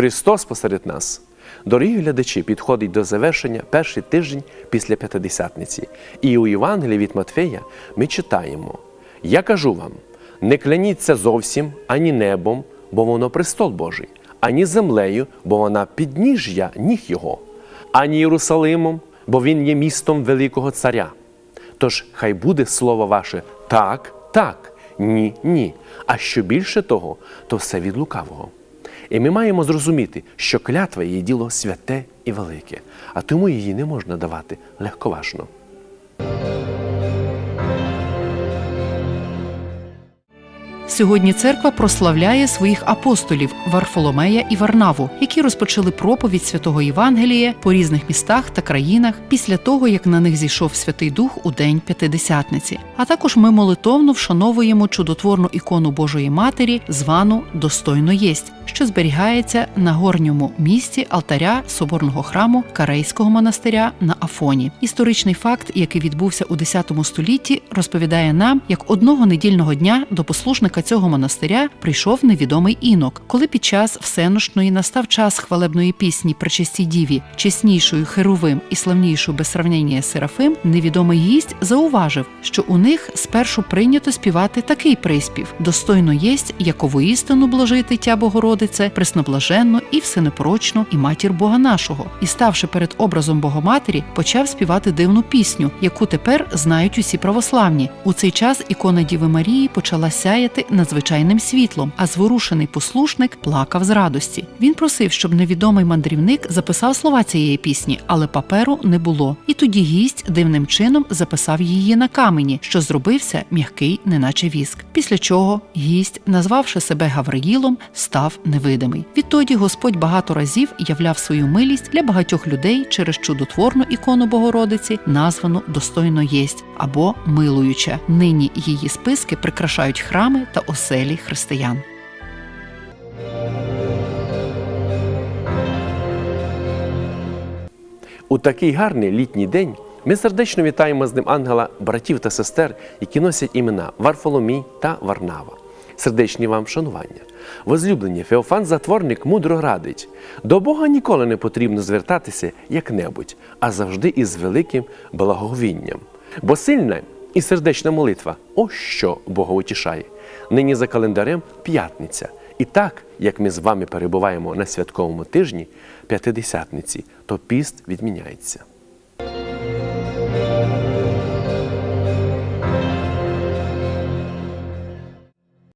Христос посеред нас. Дорогі глядачі, підходить до завершення перший тиждень після П'ятидесятниці. І у Євангелії від Матфея ми читаємо: Я кажу вам: не кляніться зовсім ані небом, бо воно престол Божий, ані землею, бо вона підніжжя ніг Його, ані Єрусалимом, бо він є містом великого царя. Тож хай буде слово ваше так, так, ні, ні. А що більше того, то все від лукавого. І ми маємо зрозуміти, що клятва є діло святе і велике, а тому її не можна давати легковажно. Сьогодні церква прославляє своїх апостолів Варфоломея і Варнаву, які розпочали проповідь святого Євангелія по різних містах та країнах після того, як на них зійшов Святий Дух у день П'ятидесятниці. А також ми молитовно вшановуємо чудотворну ікону Божої Матері, звану Достойно єсть, що зберігається на горньому місці алтаря соборного храму Карейського монастиря на Афоні. Історичний факт, який відбувся у X столітті, розповідає нам, як одного недільного дня до послушника цього монастиря прийшов невідомий інок, коли під час всеношної настав час хвалебної пісні Пречистій Діві, чеснішою Херовим і славнішою без сравнення Серафим, невідомий гість зауважив, що у них спершу прийнято співати такий приспів: достойно єсть, якову істину блажити тя Богородице, пресноблаженну і всенепорочну, і матір Бога нашого. І ставши перед образом Богоматері, почав співати дивну пісню, яку тепер знають усі православні. У цей час ікона Діви Марії почала сяяти надзвичайним світлом, а зворушений послушник плакав з радості. Він просив, щоб невідомий мандрівник записав слова цієї пісні, але паперу не було. І тоді гість дивним чином записав її на камені, що зробився м'який, неначе віск. Після чого гість, назвавши себе Гавриїлом, став невидимий. Відтоді Господь багато разів являв свою милість для багатьох людей через чудотворну ікону Богородиці, названу Достойно єсть або милуюча. Нині її списки прикрашають храми та оселі християн. У такий гарний літній день ми сердечно вітаємо з ним ангела братів та сестер, які носять імена Варфоломій та Варнава. Сердечні вам шанування. Возлюблені, Феофан Затворник мудро радить: до Бога ніколи не потрібно звертатися як-небудь, а завжди із великим благоговінням. Бо сильна і сердечна молитва ось що Бога утішає. Нині за календарем п'ятниця. І так, як ми з вами перебуваємо на святковому тижні П'ятидесятниці, то піст відміняється.